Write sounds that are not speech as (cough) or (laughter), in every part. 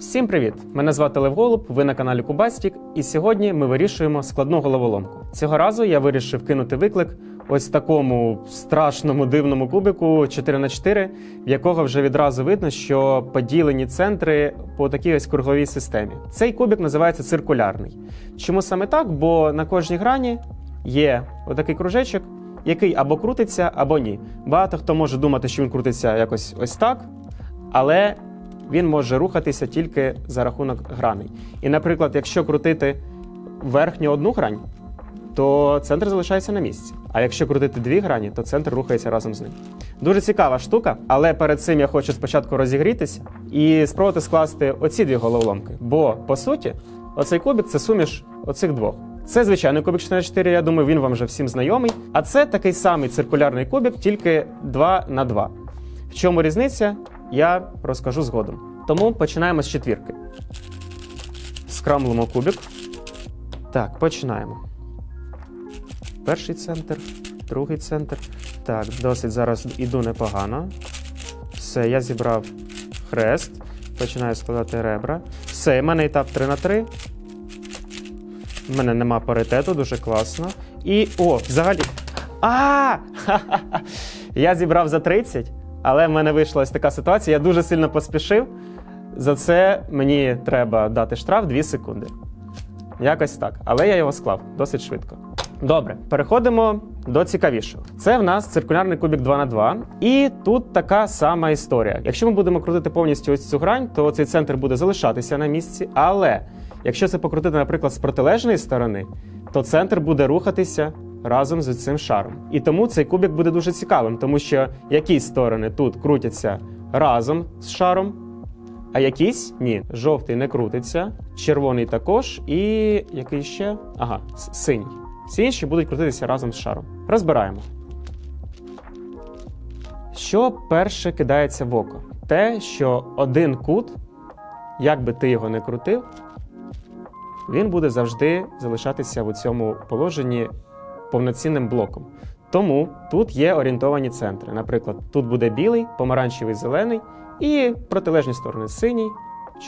Всім привіт! Мене звати Лев Голуб, ви на каналі Кубастік, і сьогодні ми вирішуємо складну головоломку. Цього разу я вирішив кинути виклик ось такому страшному дивному кубику 4х4, в якого вже відразу видно, що поділені центри по такій ось круговій системі. Цей кубик називається циркулярний. Чому саме так? Бо на кожній грані є отакий кружечок, який або крутиться, або ні. Багато хто може думати, що він крутиться якось ось так, але він може рухатися тільки за рахунок граней. І, наприклад, якщо крутити верхню одну грань, то центр залишається на місці. А якщо крутити дві грані, то центр рухається разом з ним. Дуже цікава штука, але перед цим я хочу спочатку розігрітися і спробувати скласти оці дві головоломки. Бо по суті, оцей кубик це суміш оцих двох. Це звичайний кубик 4 я думаю, він вам вже всім знайомий. А це такий самий циркулярний кубик, тільки 2 на 2. В чому різниця, я розкажу згодом. Тому починаємо з четвірки. Скрамлимо кубик. Так, починаємо. Перший центр, другий центр. Так, досить зараз іду непогано. Все, я зібрав хрест. Починаю складати ребра. Все, в мене етап 3 на 3. У мене нема паритету, дуже класно. І. О, взагалі. А! Ха-ха-ха! (laughs) Я зібрав за 30, але в мене вийшла ось така ситуація. Я дуже сильно поспішив. За це мені треба дати штраф 2 секунди. Якось так. Але я його склав досить швидко. Добре, переходимо до цікавішого. Це в нас циркулярний кубик 2 на 2 І тут така сама історія. Якщо ми будемо крутити повністю ось цю грань, то цей центр буде залишатися на місці. Але якщо це покрутити, наприклад, з протилежної сторони, то центр буде рухатися разом з цим шаром. І тому цей кубик буде дуже цікавим, тому що якісь сторони тут крутяться разом з шаром, а якісь ні. Жовтий не крутиться, червоний також, і який ще? Ага, синій. Всі інші будуть крутитися разом з шаром. Розбираємо. Що перше кидається в око? Те, що один кут, як би ти його не крутив, він буде завжди залишатися в цьому положенні повноцінним блоком. Тому тут є орієнтовані центри. Наприклад, тут буде білий, помаранчевий, зелений і протилежні сторони синій,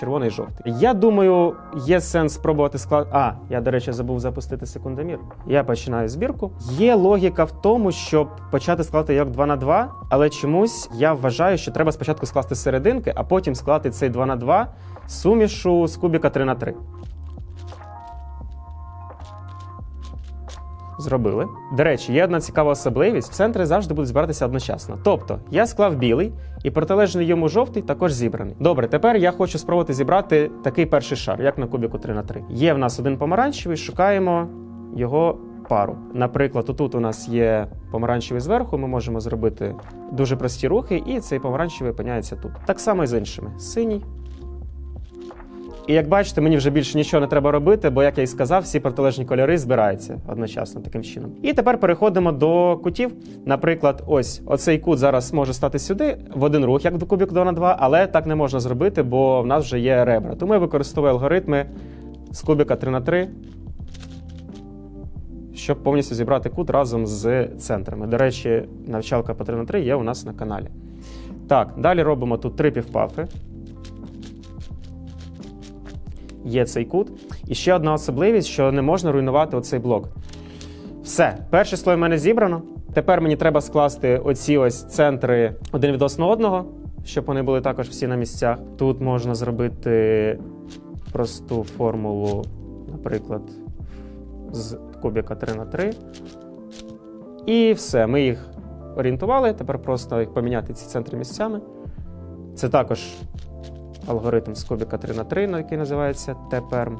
червоний, жовтий. Я думаю, є сенс спробувати склад. А, я, до речі, забув запустити секундомір. Я починаю збірку. Є логіка в тому, щоб почати складати як 2 на 2, але чомусь я вважаю, що треба спочатку скласти серединки, а потім скласти цей 2 на 2 сумішу з кубіка 3 на 3. Зробили. До речі, є одна цікава особливість: центри завжди будуть збиратися одночасно. Тобто, я склав білий і протилежний йому жовтий також зібраний. Добре, тепер я хочу спробувати зібрати такий перший шар, як на кубіку 3 на 3 Є в нас один помаранчевий, шукаємо його пару. Наприклад, отут у нас є помаранчевий зверху, ми можемо зробити дуже прості рухи, і цей помаранчевий опиняється тут. Так само і з іншими. Синій. І як бачите, мені вже більше нічого не треба робити, бо, як я і сказав, всі протилежні кольори збираються одночасно таким чином. І тепер переходимо до кутів. Наприклад, ось оцей кут зараз може стати сюди в один рух, як до кубік 2 на 2, але так не можна зробити, бо в нас вже є ребра. Тому я використовую алгоритми з кубіка 3 на 3 щоб повністю зібрати кут разом з центрами. До речі, навчалка по 3 на 3 є у нас на каналі. Так, далі робимо тут три півпафи є цей кут. І ще одна особливість, що не можна руйнувати оцей блок. Все, перший слой в мене зібрано. Тепер мені треба скласти оці ось центри один відносно одного, щоб вони були також всі на місцях. Тут можна зробити просту формулу, наприклад, з кубіка 3 на 3 І все, ми їх орієнтували. Тепер просто їх поміняти ці центри місцями. Це також алгоритм з кубіка 3 на 3 який називається T-perm.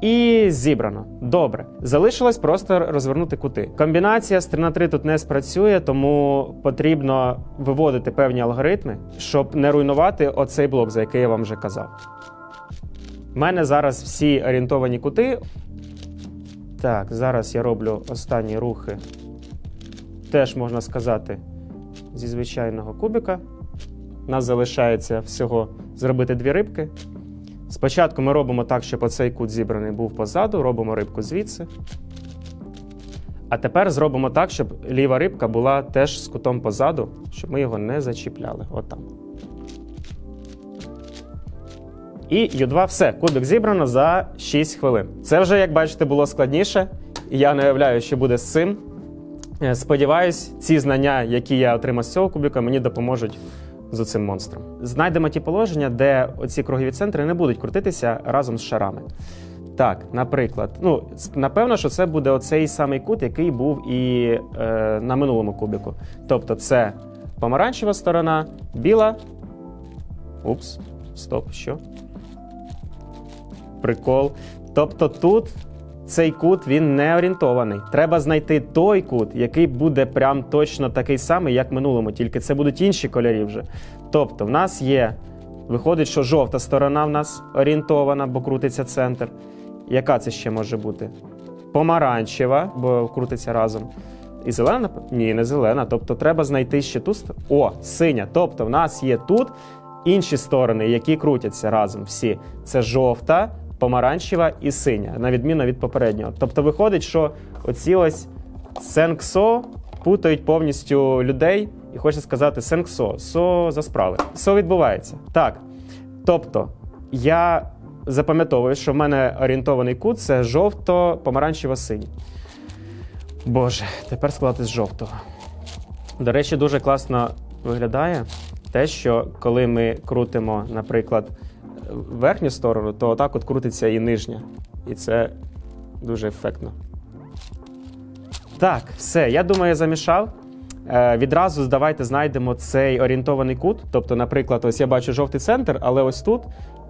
І зібрано. Добре. Залишилось просто розвернути кути. Комбінація з 3 на 3 тут не спрацює, тому потрібно виводити певні алгоритми, щоб не руйнувати оцей блок, за який я вам вже казав. У мене зараз всі орієнтовані кути. Так, зараз я роблю останні рухи. Теж можна сказати, зі звичайного кубика. Нас залишається всього зробити дві рибки. Спочатку ми робимо так, щоб оцей кут зібраний був позаду, робимо рибку звідси. А тепер зробимо так, щоб ліва рибка була теж з кутом позаду, щоб ми його не зачіпляли. Отам. І Ю2 все, кубик зібрано за 6 хвилин. Це вже, як бачите, було складніше. Я не уявляю, що буде з цим. Е, Сподіваюсь, ці знання, які я отримав з цього кубика, мені допоможуть з цим монстром. Знайдемо ті положення, де оці кругові центри не будуть крутитися разом з шарами. Так, наприклад, ну напевно, що це буде оцей самий кут, який був і е, на минулому кубику. Тобто, це помаранчева сторона, біла. Упс, стоп, що? Прикол. Тобто тут цей кут він не орієнтований. Треба знайти той кут, який буде прям точно такий самий, як в минулому, тільки це будуть інші кольорі вже. Тобто, в нас є. Виходить, що жовта сторона в нас орієнтована, бо крутиться центр. Яка це ще може бути? Помаранчева, бо крутиться разом. І зелена? Ні, не зелена. Тобто треба знайти ще ту сторону. О, синя. Тобто, в нас є тут інші сторони, які крутяться разом всі. Це жовта, помаранчева і синя, на відміну від попереднього. Тобто виходить, що оці ось сенксо путають повністю людей, і хочеться сказати сенксо, со за справи. Со відбувається. Так. Тобто, я запам'ятовую, що в мене орієнтований кут це жовто-помаранчево-синій. Боже, тепер складати з жовтого. До речі, дуже класно виглядає те, що коли ми крутимо, наприклад, верхню сторону, то отак от крутиться і нижня. І це дуже ефектно. Так, все, я думаю, я замішав. Е, відразу давайте знайдемо цей орієнтований кут. Тобто, наприклад, ось я бачу жовтий центр, але ось тут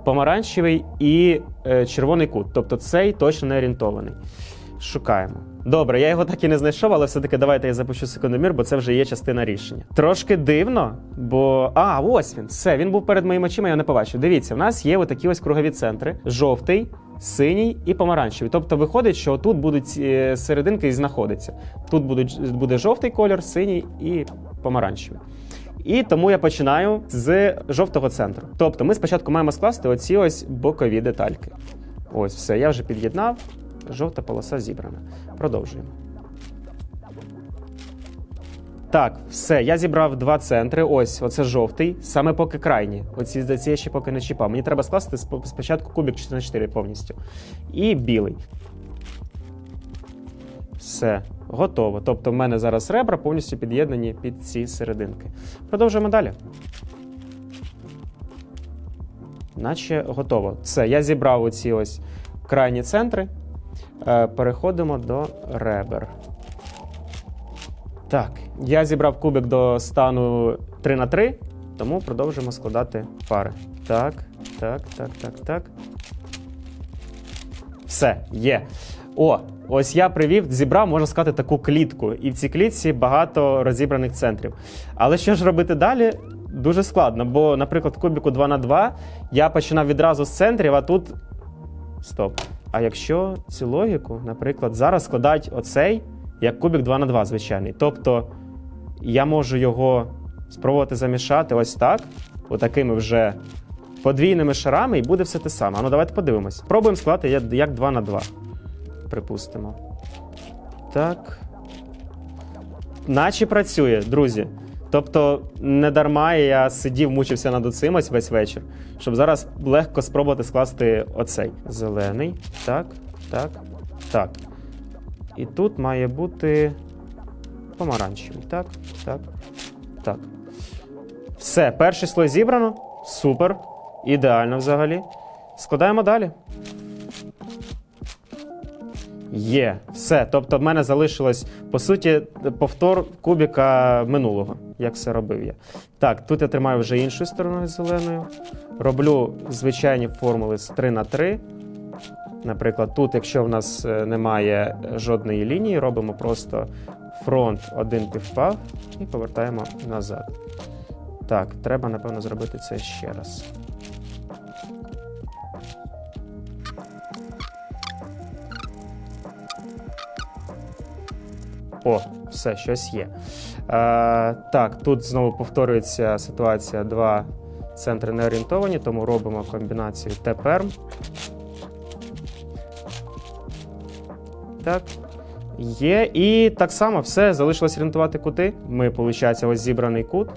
помаранчевий і е, червоний кут. Тобто цей точно не орієнтований. Шукаємо. Добре, я його так і не знайшов, але все-таки давайте я запущу секундомір, бо це вже є частина рішення. Трошки дивно, бо. А, ось він. Все, він був перед моїми очима, я не побачив. Дивіться, в нас є отакі ось кругові центри: жовтий, синій і помаранчевий. Тобто виходить, що тут будуть е, серединки і знаходиться. Тут будуть, буде жовтий колір, синій і помаранчевий. І тому я починаю з жовтого центру. Тобто ми спочатку маємо скласти оці ось бокові детальки. Ось все, я вже під'єднав. Жовта полоса зібрана. Продовжуємо. Так, все, я зібрав два центри. Ось, оце жовтий, саме поки крайні. Оці ці я ще поки не чіпав. Мені треба скласти спочатку кубик 4 на 4 повністю. І білий. Все, готово. Тобто, в мене зараз ребра повністю під'єднані під ці серединки. Продовжуємо далі. Наче готово. Все, я зібрав оці ось крайні центри. Е, Переходимо до ребер. Так, я зібрав кубик до стану 3 на 3 тому продовжимо складати пари. Так, так, так, так, так. Все, є. О, ось я привів, зібрав, можна сказати, таку клітку. І в цій клітці багато розібраних центрів. Але що ж робити далі? Дуже складно, бо, наприклад, кубіку 2 на 2 я починав відразу з центрів, а тут. Стоп. А якщо цю логіку, наприклад, зараз складають оцей як кубик 2 на 2 звичайний. Тобто я можу його спробувати замішати ось так, отакими вже подвійними шарами, і буде все те саме. Ну, давайте подивимось. Пробуємо склати як 2 на 2. Припустимо. Так. Наче працює, друзі. Тобто, не дарма я сидів, мучився над оцим ось весь вечір, щоб зараз легко спробувати скласти оцей. Зелений. Так, так, так. І тут має бути помаранчевий. Так, так, так. Все, перший слой зібрано. Супер. Ідеально взагалі. Складаємо далі. Є, все. Тобто, в мене залишилось, по суті, повтор кубіка минулого, як все робив я. Так, тут я тримаю вже іншою стороною зеленою. Роблю звичайні формули з 3 на 3. Наприклад, тут, якщо в нас е, немає жодної лінії, робимо просто фронт один півпав і повертаємо назад. Так, треба, напевно, зробити це ще раз. О, все, щось є. Е, так, тут знову повторюється ситуація. Два центри не орієнтовані, тому робимо комбінацію тепер. Так. Є. І так само все, залишилось орієнтувати кути. Ми, виходить, ось зібраний кут.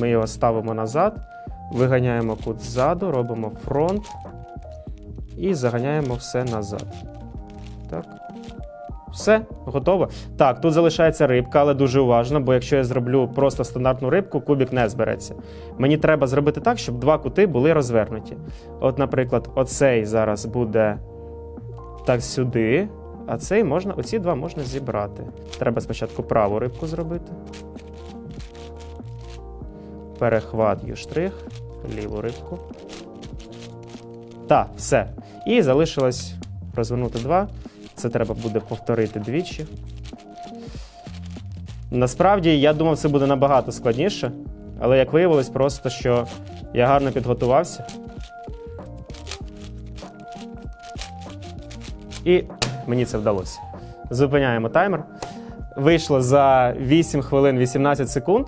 Ми його ставимо назад. Виганяємо кут ззаду, робимо фронт і заганяємо все назад. Так. Все, готово. Так, тут залишається рибка, але дуже уважно, бо якщо я зроблю просто стандартну рибку, кубик не збереться. Мені треба зробити так, щоб два кути були розвернуті. От, наприклад, оцей зараз буде так сюди, а цей можна, оці два можна зібрати. Треба спочатку праву рибку зробити. Перехват штрих, ліву рибку. Так, все. І залишилось розвернути два. Це треба буде повторити двічі. Насправді, я думав, це буде набагато складніше, але як виявилось, просто що я гарно підготувався. І мені це вдалося. Зупиняємо таймер. Вийшло за 8 хвилин 18 секунд.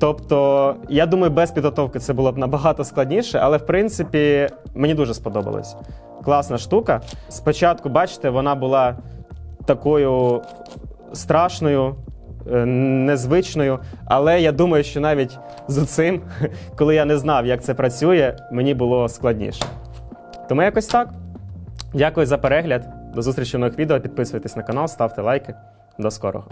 Тобто, я думаю, без підготовки це було б набагато складніше, але в принципі мені дуже сподобалось. Класна штука. Спочатку, бачите, вона була такою страшною, е, незвичною, але я думаю, що навіть з цим, (laughs) коли я не знав, як це працює, мені було складніше. Тому якось так. Дякую за перегляд. До зустрічі в нових відео. Підписуйтесь на канал, ставте лайки. До скорого.